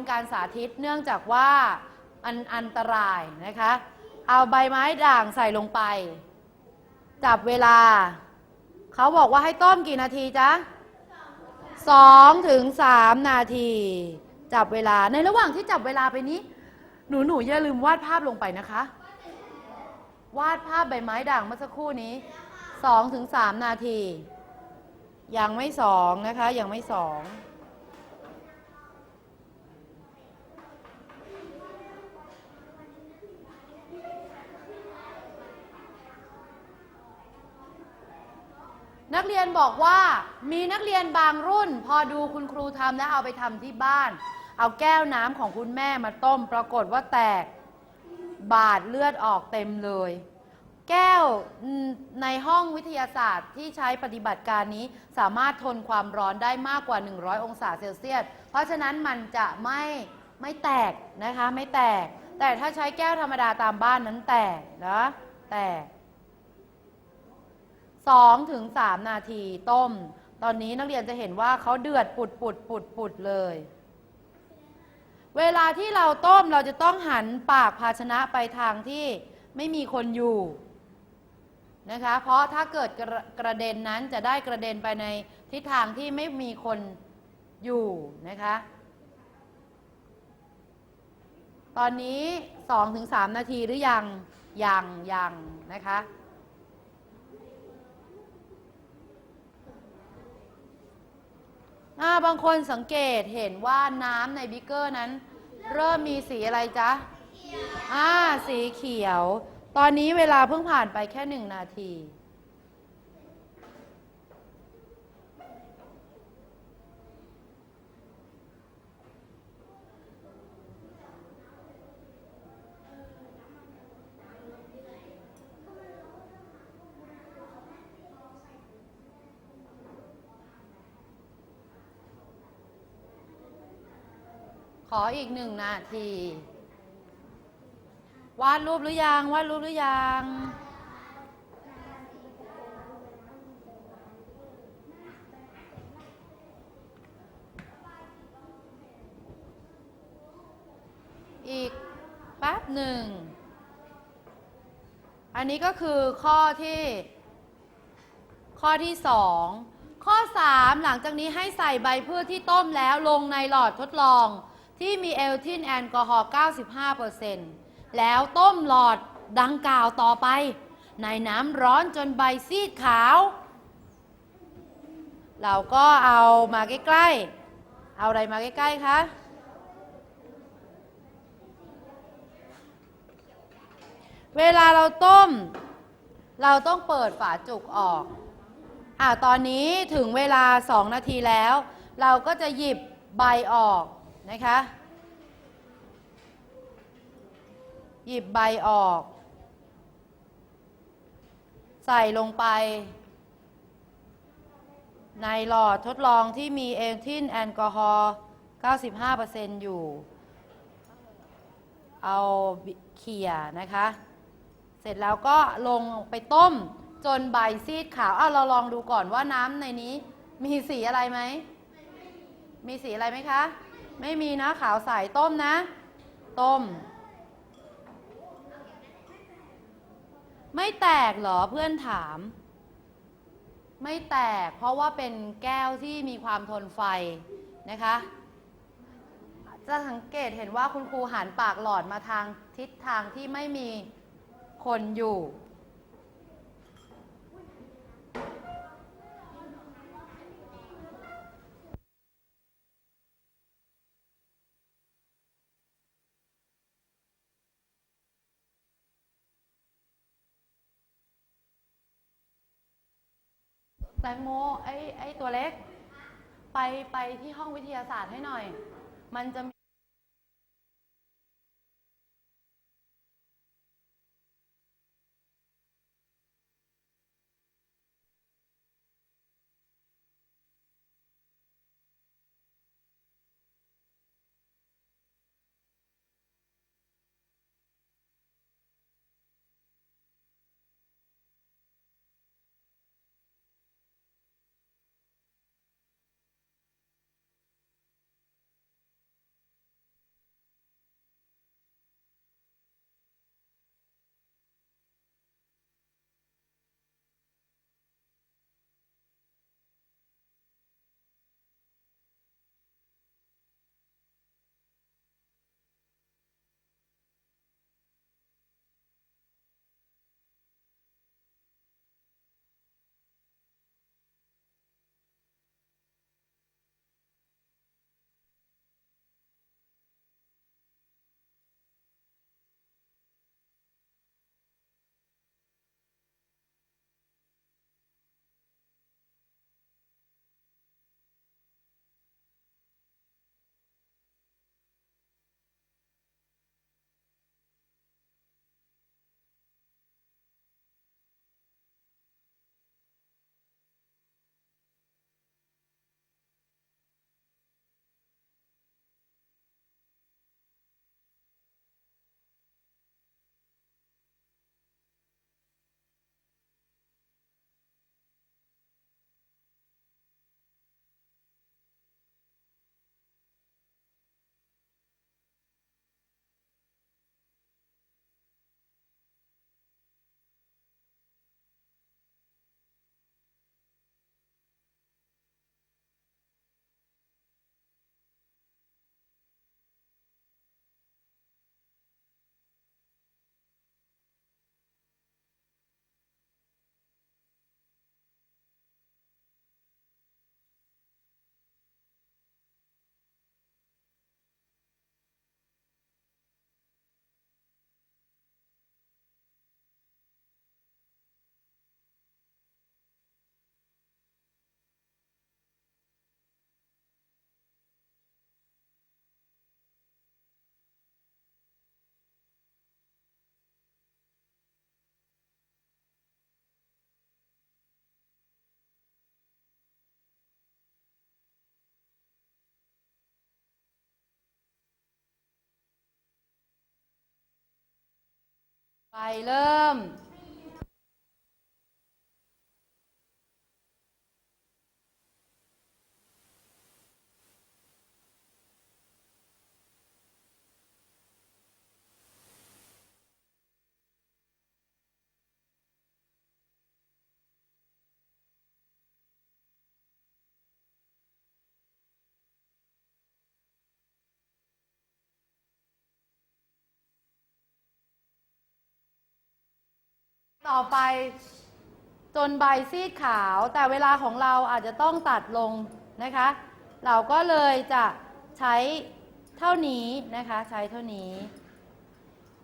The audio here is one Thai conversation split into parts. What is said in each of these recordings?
เป็นการสาธิตเนื่องจากว่าอันอันตรายนะคะ เอาใบไม้ด่างใส่ลงไป จับเวลา เขาบอกว่าให้ต้มกี่นาทีจ๊ะสองถึงสามนาที จับเวลาในระหว่างที่จับเวลาไปนี้ หนูหนูอย่าลืมวาดภาพลงไปนะคะ วาดภาพใบไม้ด่างเมื่อสักครู่นี้สองถึงสามนาที ยังไม่สองนะคะ ยังไม่สอง นักเรียนบอกว่ามีนักเรียนบางรุ่น พอดูคุณครูทำแล้วเอาไปทำที่บ้าน เอาแก้วน้ำของคุณแม่มาต้ม ปรากฏว่าแตกบาดเลือดออกเต็มเลย แก้วในห้องวิทยาศาสตร์ที่ใช้ปฏิบัติการนี้สามารถทนความร้อนได้มากกว่า 100 องศาเซลเซียส เพราะฉะนั้นมันจะไม่ไม่แตกนะคะไม่แตก แต่ถ้าใช้แก้วธรรมดาตามบ้านนั้นแตกนะแตก 2ถึง3นาทีต้ม ตอนนี้นักเรียนจะเห็นว่าเขาเดือดปุดปุดปุดปุดเลย เวลาที่เราต้มเราจะต้องหันปากภาชนะไปทางที่ไม่มีคนอยู่นะคะ เพราะถ้าเกิดกระกระเด็นนั้นจะได้กระเด็นไปในทิศทางที่ไม่มีคนอยู่นะคะ ตอนนี้ 2-3 นาทีหรือยัง ยังยังนะคะ อ่าบางคนสังเกตเห็นว่าน้ำในบิกเกอร์นั้น เริ่มมีสีอะไรจ๊ะอ่าสีเขียว ตอนนี้เวลาเพิ่งผ่านไปแค่หนึ่งนาที ขออีกหนึ่งนาที วาดรูปหรือยัง วาดรูปหรือยังอีกแป๊บหนึ่ง อันนี้ก็คือข้อที่ ข้อที่ 2 ข้อ 3 หลังจากนี้ให้ใส่ใบพืชที่ต้มแล้วลงในหลอดทดลอง ที่มีเอลทินแอลกอฮอล์ 95%แล้วต้มหลอดดังกล่าวต่อไป ในน้ำร้อนจนใบซีดขาว เราก็เอามาใกล้ ๆ เอาอะไรมาใกล้ ๆ คะเวลาเราต้ม เราต้องเปิดฝาจุกออก อ่าตอนนี้ถึงเวลา 2 นาทีแล้ว เราก็จะหยิบใบออก นะคะ หยิบใบออก ใส่ลงไป ในหลอดทดลองที่มีเอทิลแอลกอฮอล์ 95%อยู่ เอาเขี่ยนะคะ เสร็จแล้วก็ลงไปต้มจนใบซีดขาวอ้าวเราลองดูก่อนว่าน้ำในนี้ มีสีอะไรไหม มีสีอะไรไหมคะ ไม่มีนะขาวใสต้มนะ ต้ม ไม่แตกเหรอเพื่อนถาม ไม่แตกเพราะว่าเป็นแก้วที่มีความทนไฟนะคะ จะสังเกตเห็นว่าคุณครูหันปากหลอดมาทางทิศทางที่ไม่มีคนอยู่ แตงโมไอ้ไอ้ตัวเล็ก ไปไปที่ห้องวิทยาศาสตร์ให้หน่อย มันจะมี ไปเริ่ม ต่อไป จนใบซีดขาว แต่เวลาของเราอาจจะต้องตัดลงนะคะ เราก็เลยจะใช้เท่านี้นะคะ ใช้เท่านี้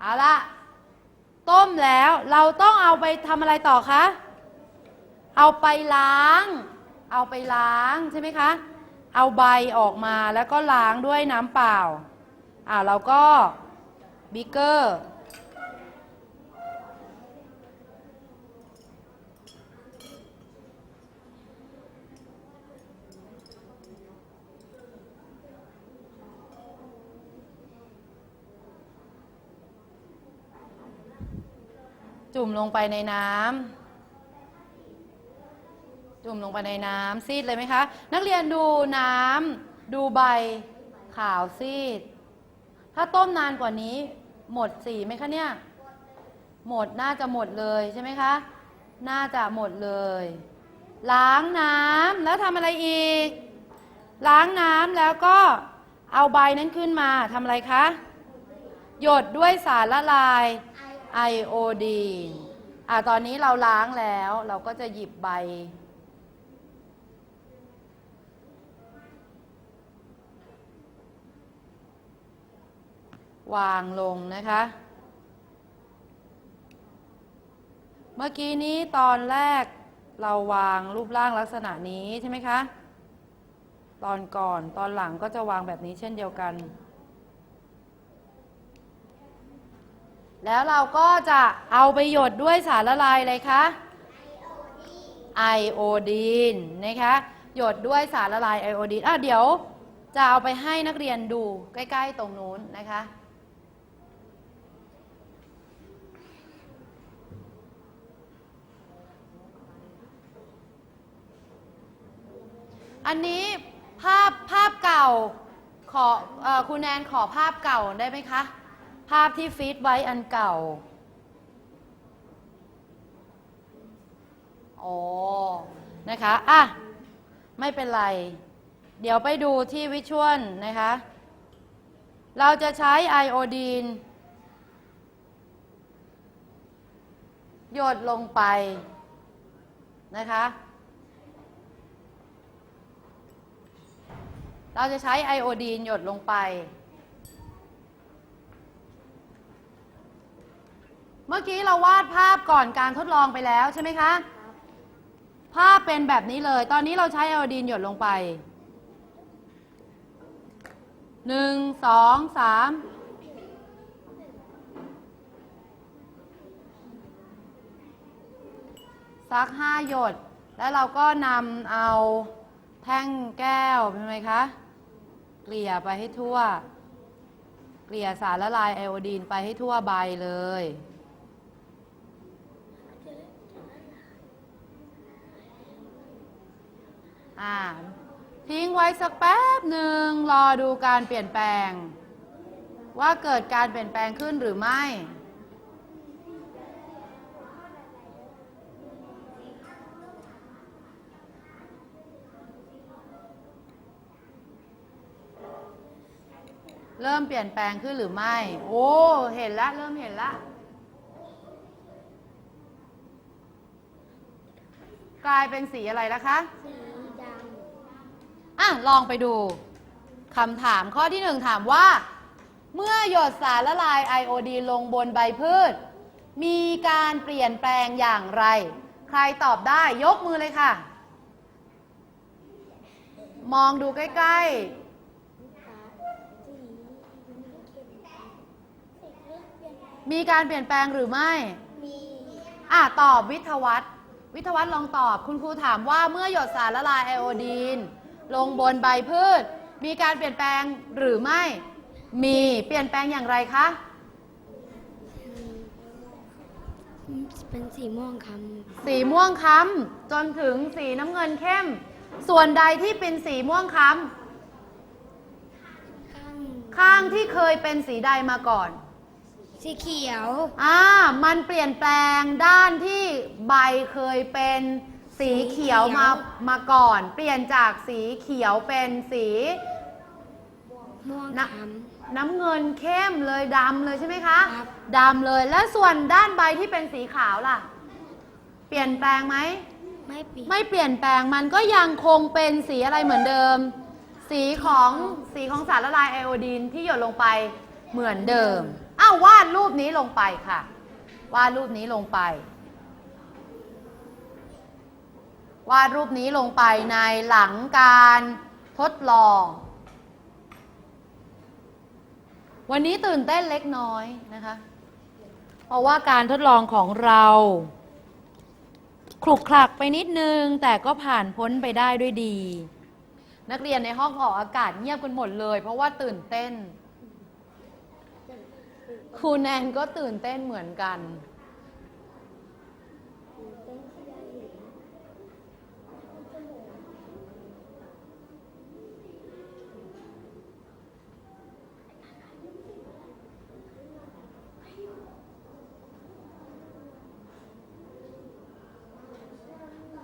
เอาละต้มแล้วเราต้องเอาไปทำอะไรต่อคะ เอาไปล้าง เอาไปล้างใช่ไหมคะ เอาใบออกมาแล้วก็ล้างด้วยน้ำเปล่าอ่าเราก็บิกเกอร์ จุ่มลงไปในน้ำจุ่มลงไปในน้ำซีดเลยไหมคะ นักเรียนดูน้ำดูใบขาวซีด ถ้าต้มนานกว่านี้ หมดสีไหมคะเนี่ย หมดน่าจะหมดเลยใช่ไหมคะ น่าจะหมดเลย ล้างน้ำแล้วทำอะไรอีก ล้างน้ำแล้วก็เอาใบนั้นขึ้นมาทำอะไรคะ หยดด้วยสารละลาย ไอโอดีนอะตอนนี้เราล้างแล้วเราก็จะหยิบใบ วางลงนะคะ เมื่อกี้นี้ตอนแรกเราวางรูปร่างลักษณะนี้ใช่ไหมคะ ตอนก่อนตอนหลังก็จะวางแบบนี้เช่นเดียวกัน แล้วเราก็จะเอาไปหยดด้วยสารละลายอะไรคะไอโอดีนนะคะ หยดด้วยสารละลายไอโอดีนอะเดี๋ยวจะเอาไปให้นักเรียนดูใกล้ ๆ ตรงนู้นนะคะ อันนี้ภาพภาพเก่าขอออคุณแนนขอภาพเก่าได้ไหมคะ ภาพที่ฟีดไว้อันเก่า โอ้นะคะ อะ ไม่เป็นไร เดี๋ยวไปดูที่วิชวลนะคะ เราจะใช้ไอโอดีนหยดลงไปนะคะ เราจะใช้ไอโอดีนหยดลงไป เมื่อกี้เราวาดภาพก่อนการทดลองไปแล้วใช่ไหมคะ ภาพเป็นแบบนี้เลย ตอนนี้เราใช้ไอโอดีนหยดลงไปหนึ่งสองสามสักห้าหยด แล้วเราก็นำเอาแท่งแก้วเป็นไหมคะ เกลี่ยไปให้ทั่ว เกลี่ยสารละลายไอโอดีนไปให้ทั่วใบเลย อ่าทิ้งไว้สักแป๊บหนึ่งรอดูการเปลี่ยนแปลง ว่าเกิดการเปลี่ยนแปลงขึ้นหรือไม่ เริ่มเปลี่ยนแปลงขึ้นหรือไม่ โอ้ เห็นละ เริ่มเห็นละกลายเป็นสีอะไรแล้วคะ สี อะลองไปดูคำถามข้อที่หนึ่งถามว่า เมื่อหยดสารละลายไอโอดีนลงบนใบพืช มีการเปลี่ยนแปลงอย่างไร ใครตอบได้ยกมือเลยค่ะ มองดูใกล้ำฟ้าสีไม่เข้มสีเลือดเปลี่ยนแปลงๆมีการเปลี่ยนแปลงหรือไม่ มี อะ ตอบวิทยาวัฒน์วิทยาวัฒน์ลองตอบ คุณครูถามว่าเมื่อหยดสารละลายไอโอดีน ลงบนใบพืช มีการเปลี่ยนแปลงหรือไม่ มีเปลี่ยนแปลงอย่างไรคะมีเป็นสีม่วงคสีม่วงค้ำจนถึงสีน้ำเงินเข้ม ส่วนใดที่เป็นสีม่วงค้ำข้างำข้างที่เคยเป็นสีใดมาก่อน สีเขียว อ่า มันเปลี่ยนแปลงด้านที่ใบเคยเป็น สีเขียวมามาก่อน เปลี่ยนจากสีเขียวเป็นสีม่วงนะคน้ำเงินเข้มเลยดำเลยใช่ไหมคะครับดำเลยและส่วนด้านใบที่เป็นสีขาวล่ะ เปลี่ยนแปลงไหมำไม่ปีไม่เปลี่ยนแปลงมันก็ยังคงเป็นสีอะไรเหมือนเดิม สีของสีของสารละลายไอโอดีนที่หยดลงไปเหมือนเดิมอ้าววาดรูปนี้ลงไปค่ะ วาดรูปนี้ลงไป วาดรูปนี้ลงไปในหลังการทดลอง วันนี้ตื่นเต้นเล็กน้อยนะคะ เพราะว่าการทดลองของเราขลุกขลักไปนิดนึง แต่ก็ผ่านพ้นไปได้ด้วยดี นักเรียนในห้องออกอากาศเงียบกันหมดเลย เพราะว่าตื่นเต้น ครูแนนก็ตื่นเต้นเหมือนกัน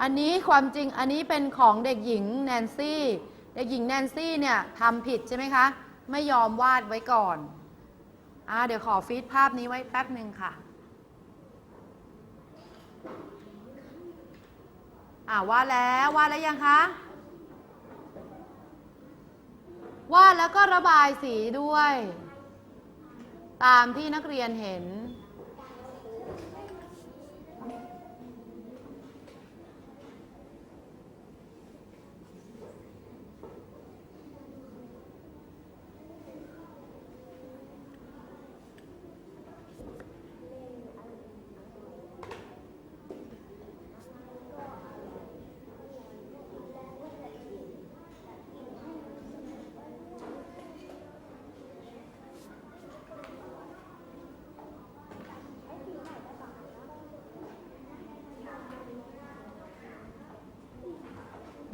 อันนี้ความจริงอันนี้เป็นของเด็กหญิงแนนซี่ เด็กหญิงแนนซี่เนี่ยทำผิดใช่ไหมคะ ไม่ยอมวาดไว้ก่อนอ่าเดี๋ยวขอฟีดภาพนี้ไว้แป๊บหนึ่งค่ะอ่าวาดแล้ววาดแล้วยังคะวาดแล้วก็ระบายสีด้วย ตามที่นักเรียนเห็น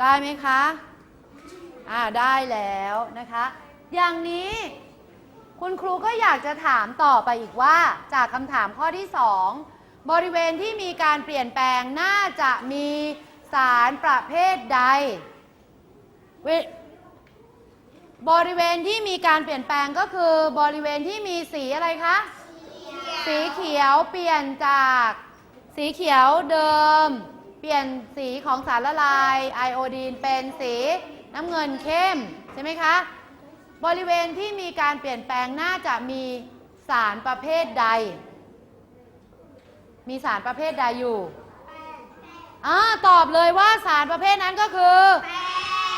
ได้ไหมคะ อ่าได้แล้วนะคะ อย่างนี้คุณครูก็อยากจะถามต่อไปอีกว่าจากคำถามข้อที่ 2 บริเวณที่มีการเปลี่ยนแปลงน่าจะมีสารประเภทใดเวบริเวณที่มีการเปลี่ยนแปลงก็คือบริเวณที่มีสีอะไรคะ สีเขียวเปลี่ยนจากสีเขียวเดิมเปลี่ยนสีของสารละลายไอโอดีนเป็นสีน้ำเงินเข้มใช่ไหมคะ บริเวณที่มีการเปลี่ยนแปลงน่าจะมีสารประเภทใด มีสารประเภทใดอยู่อ่าตอบเลยว่าสารประเภทนั้นก็คือ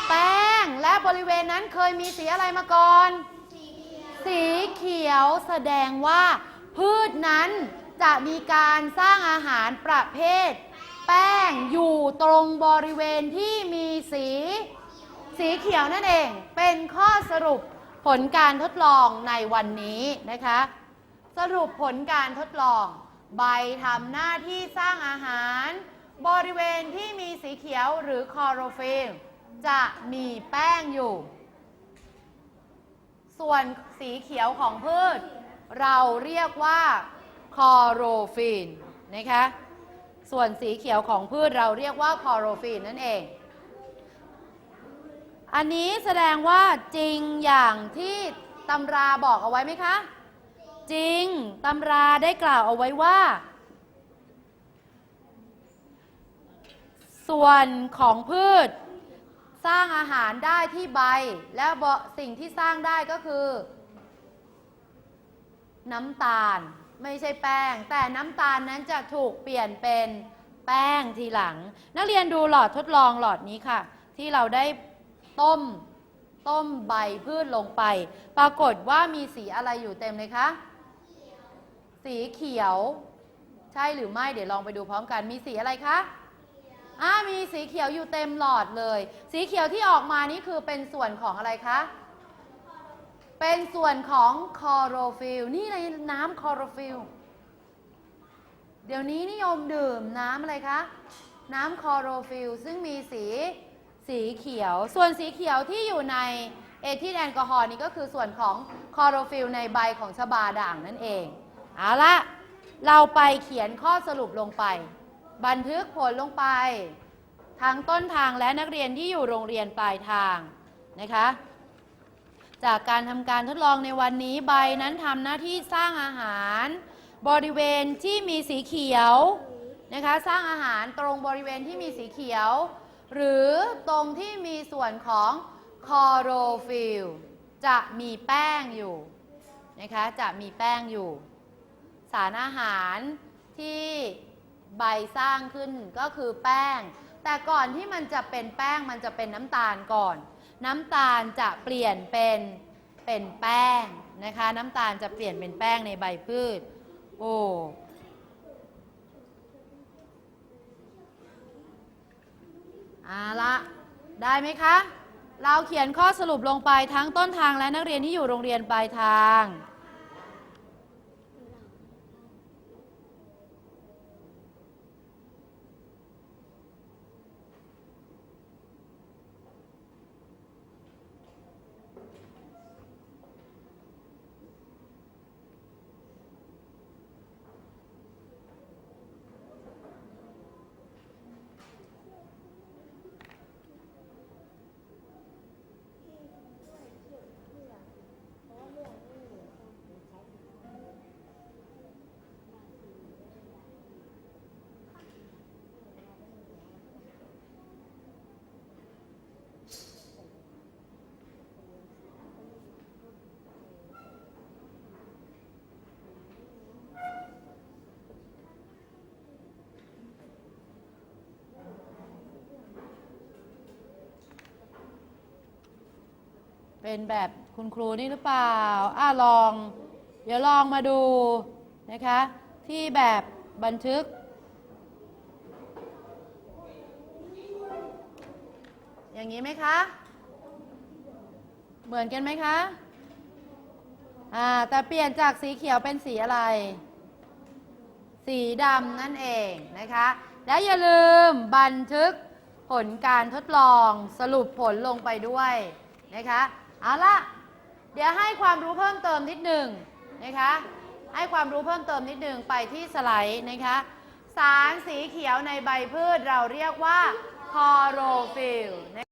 แป้ง และบริเวณนั้นเคยมีสีอะไรมาก่อน สีเขียวแสดงว่า พืชนั้นจะมีการสร้างอาหารประเภท แป้งอยู่ตรงบริเวณที่มีสี สีเขียวนั่นเอง เป็นข้อสรุปผลการทดลองในวันนี้นะคะ สรุปผลการทดลอง ใบทำหน้าที่สร้างอาหาร บริเวณที่มีสีเขียวหรือคลอโรฟิลจะมีแป้งอยู่ ส่วนสีเขียวของพืช เราเรียกว่าคลอโรฟิลนะคะ ส่วนสีเขียวของพืชเราเรียกว่าคลอโรฟิลนั่นเอง อันนี้แสดงว่าจริงอย่างที่ตำราบอกเอาไว้ไหมคะ จริงตำราได้กล่าวเอาไว้ว่า ส่วนของพืช สร้างอาหารได้ที่ใบ แล้วสิ่งที่สร้างได้ก็คือ น้ำตาล ไม่ใช่แป้ง แต่น้ำตาลนั้นจะถูกเปลี่ยนเป็นแป้งทีหลัง นักเรียนดูหลอดทดลองหลอดนี้ค่ะ ที่เราได้ต้มต้มใบพืชลงไป ปรากฏว่ามีสีอะไรอยู่เต็มเลยคะ สีเขียว ใช่หรือไม่เดี๋ยวลองไปดูพร้อมกัน มีสีอะไรคะอ่ามีสีเขียวอยู่เต็มหลอดเลย สีเขียวที่ออกมานี่คือเป็นส่วนของอะไรคะ เป็นส่วนของคอโรฟิลนี่ในน้ำคอโรฟิลเดี๋ยวนี้นิยมดื่มน้ำอะไรคะ น้ำคอโรฟิลซึ่งมีสีสีเขียว ส่วนสีเขียวที่อยู่ในเอทิลแอลกอฮอล์นี่ก็คือส่วนของคอโรฟิลในใบของชบาด่างนั่นเอง เอาละเราไปเขียนข้อสรุปลงไป บันทึกผลลงไปทั้งต้นทางและนักเรียนที่อยู่โรงเรียนปลายทางนะคะ จากการทำการทดลองในวันนี้ใบนั้นทำหน้าที่สร้างอาหาร บริเวณที่มีสีเขียวนะคะสร้างอาหารตรงบริเวณที่มีสีเขียว หรือตรงที่มีส่วนของคลอโรฟิลจะมีแป้งอยู่นะคะจะมีแป้งอยู่ สารอาหารที่ใบสร้างขึ้นก็คือแป้ง แต่ก่อนที่มันจะเป็นแป้งมันจะเป็นน้ำตาลก่อน น้ำตาลจะเปลี่ยนเป็นเป็นแป้งนะคะ น้ำตาลจะเปลี่ยนเป็นแป้งในใบพืช โอ้อาละได้ไหมคะ เราเขียนข้อสรุปลงไปทั้งต้นทางและนักเรียนที่อยู่โรงเรียนปลายทาง เป็นแบบคุณครูนี่หรือเปล่าอ่าลอง เดี๋ยวลองมาดูนะคะ ที่แบบบันทึก อย่างนี้ไหมคะ เหมือนกันไหมคะ อ่า แต่เปลี่ยนจากสีเขียวเป็นสีอะไร สีดำนั่นเองนะคะ แล้วอย่าลืมบันทึกผลการทดลองสรุปผลลงไปด้วยนะคะ เอาละเดี๋ยวให้ความรู้เพิ่มเติมนิดหนึ่งนะคะ ให้ความรู้เพิ่มเติมนิดหนึ่งไปที่สไลด์นะคะ สารสีเขียวในใบพืชเราเรียกว่าคอโรฟิลล์